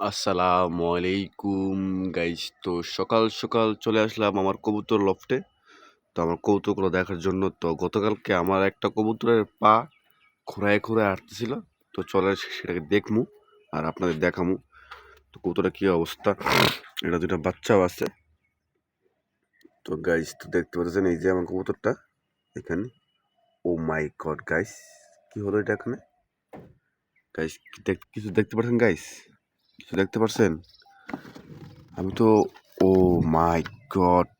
আসসালামু আলাইকুম গাইস তো সকাল সকাল চলে আসলাম আমার কবুতর লফটে তো আমার কবুতরগুলো দেখার জন্য তো গতকালকে আমার একটা কবুতরের পা খোঁড়ায় খোঁড়ায় হাঁটতেছিল। তো চলে সেটাকে দেখমু আর আপনাদের দেখামু। তো কবুতরের কী অবস্থা? এটা দুটো বাচ্চাও আছে। তো গাইস তো দেখতে পাচ্ছেন এই যে আমার কবুতরটা এখানে। ও মাই গড গাইস কি হলো এটা এখানে? গাইস কিছু দেখতে পাচ্ছেন গাইস কিছু দেখতে পারছেন? আমি তো, ও মাই গড,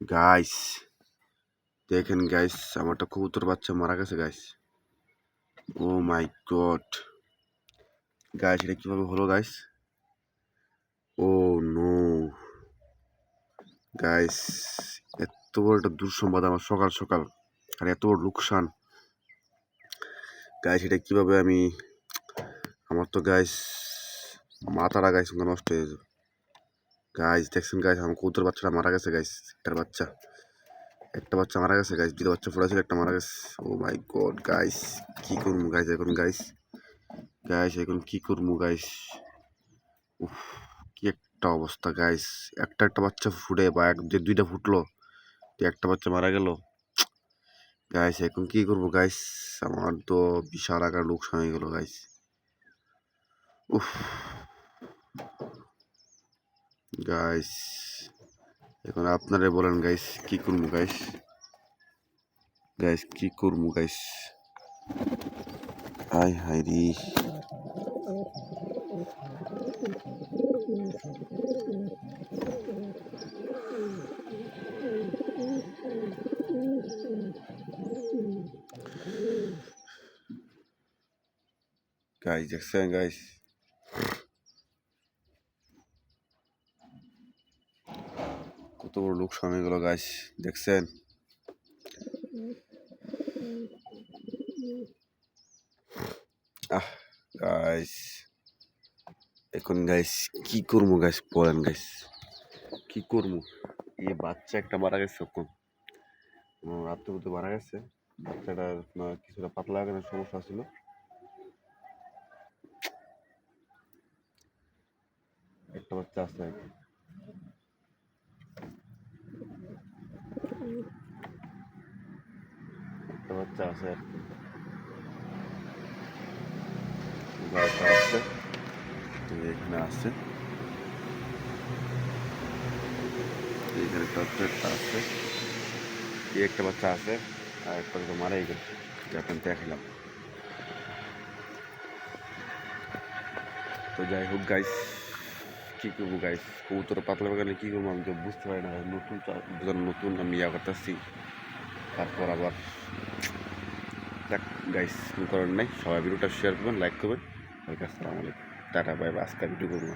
গাইস, দেখেন গাইস আমারটা কবুতর বাচ্চা মারা গেছে guys. Oh my god, guys, এটা কীভাবে হলো গাইস? ও নো, গাইস, এত বড় একটা দুঃসংবাদ আমার সকাল সকাল, আর এত বড় লোকসান। গাইস, এটা কীভাবে আমি, আমার তো গাইস মাথাটা গাইস নষ্ট হয়ে যাবে। গাইস দেখছেন গাইস আমার কৌতর বাচ্চাটা মারা গেছে গাইস একটার বাচ্চা। একটা বাচ্চা মারা গেছে গাইস দুটো বাচ্চা ফোড়া ছিল একটা মারা গেছে। ও মাই গড গাইস কি করব গাইস এখন গাইস গাইস এখন কি করব গাইস উফ, কি একটা অবস্থা গাইস একটা একটা বাচ্চা ফুটে বা এক, যে দুইটা ফুটলো, তো একটা বাচ্চা মারা গেল। গাইস এখন কি করব গাইস আমার তো বিশাল আকার লোকসান হয়ে গেলো গাইস উফ গাইস এখন আপনারা বলেন গাইস কি করব গাইস গাইস কি করব গাইস হাই হাই রি। গাইস দেখছেন গাইস কত বড় লোকসান হয়ে গেল গাইস দেখছেন? আহ গাইস এখন গাইস কি করব গাইস বলেন গাইস কি করব? এই বাচ্চা একটা মারা গেছে এখন। রাত্রে মধ্যে মারা গেছে। বাচ্চাটার কিছুটা পাতলা লাগানোর সমস্যা ছিল। একটা বাচ্চা আছে বাচ্চা আছে আর আছে এখানে আছে এখানে একটা আছে এই একটা বাচ্চা আছে আর একটা তো মারাই গেল যখন দেখালাম তো যাই হোক গাইস কী করব গাইস কবুতর পাতলা বাগানে কী করব আমি তো বুঝতে পারি না নতুন নতুন আমি ইয়া করতেছি তারপর আবার গাইস করার নাই। সবাই ভিডিওটা শেয়ার করবেন লাইক করবেন। ওই আসসালামু আলাইকুম। টাটা বাই আজকে ভিডিও করব।